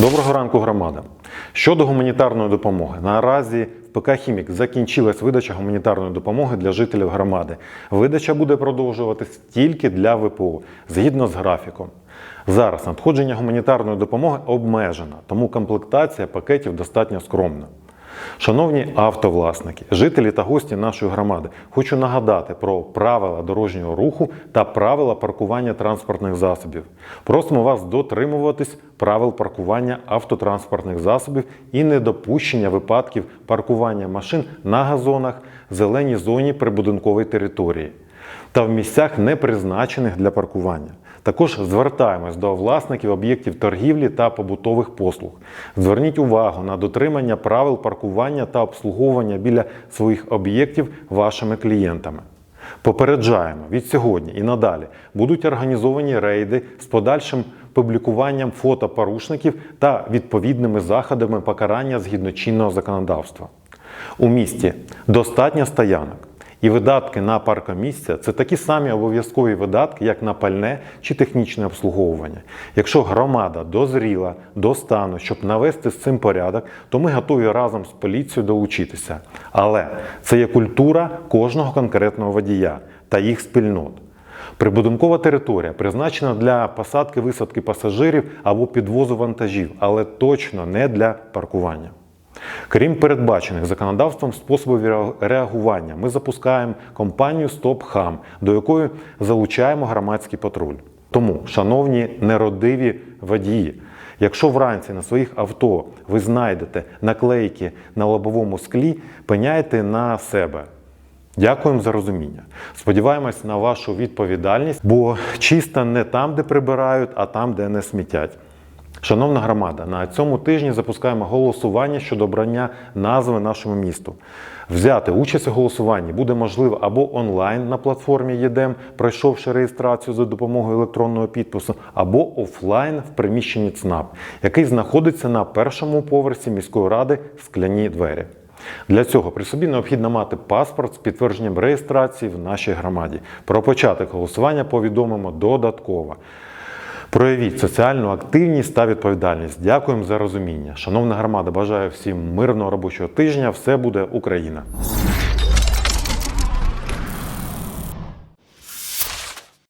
Доброго ранку, громада. Щодо гуманітарної допомоги, наразі в ПК Хімік закінчилась видача гуманітарної допомоги для жителів громади. Видача буде продовжуватись тільки для ВПО згідно з графіком. Зараз надходження гуманітарної допомоги обмежено, тому комплектація пакетів достатньо скромна. Шановні автовласники, жителі та гості нашої громади, хочу нагадати про правила дорожнього руху та правила паркування транспортних засобів. Просимо вас дотримуватись правил паркування автотранспортних засобів і недопущення випадків паркування машин на газонах, зеленій зоні прибудинкової території та в місцях, не призначених для паркування. Також звертаємось до власників об'єктів торгівлі та побутових послуг. Зверніть увагу на дотримання правил паркування та обслуговування біля своїх об'єктів вашими клієнтами. Попереджаємо від сьогодні і надалі будуть організовані рейди з подальшим публікуванням фото порушників та відповідними заходами покарання згідно чинного законодавства. У місті достатньо стоянок. І видатки на паркомісця це такі самі обов'язкові видатки, як на пальне чи технічне обслуговування. Якщо громада дозріла до стану, щоб навести з цим порядок, то ми готові разом з поліцією долучитися. Але це є культура кожного конкретного водія та їх спільнот. Прибудинкова територія призначена для посадки висадки пасажирів або підвозу вантажів, але точно не для паркування. Крім передбачених законодавством способів реагування, ми запускаємо компанію StopHam, до якої залучаємо громадський патруль. Тому, шановні неродиві водії, якщо вранці на своїх авто ви знайдете наклейки на лобовому склі, пеняйте на себе. Дякуємо за розуміння. Сподіваємось на вашу відповідальність, бо чисто не там, де прибирають, а там, де не смітять. Шановна громада, на цьому тижні запускаємо голосування щодо обрання назви нашому місту. Взяти участь у голосуванні буде можливо або онлайн на платформі ЄДЕМ, пройшовши реєстрацію за допомогою електронного підпису, або офлайн в приміщенні ЦНАП, який знаходиться на першому поверсі міської ради скляні двері. Для цього при собі необхідно мати паспорт з підтвердженням реєстрації в нашій громаді. Про початок голосування повідомимо додатково. Проявіть соціальну активність та відповідальність. Дякуємо за розуміння. Шановна громада, бажаю всім мирного робочого тижня. Все буде Україна!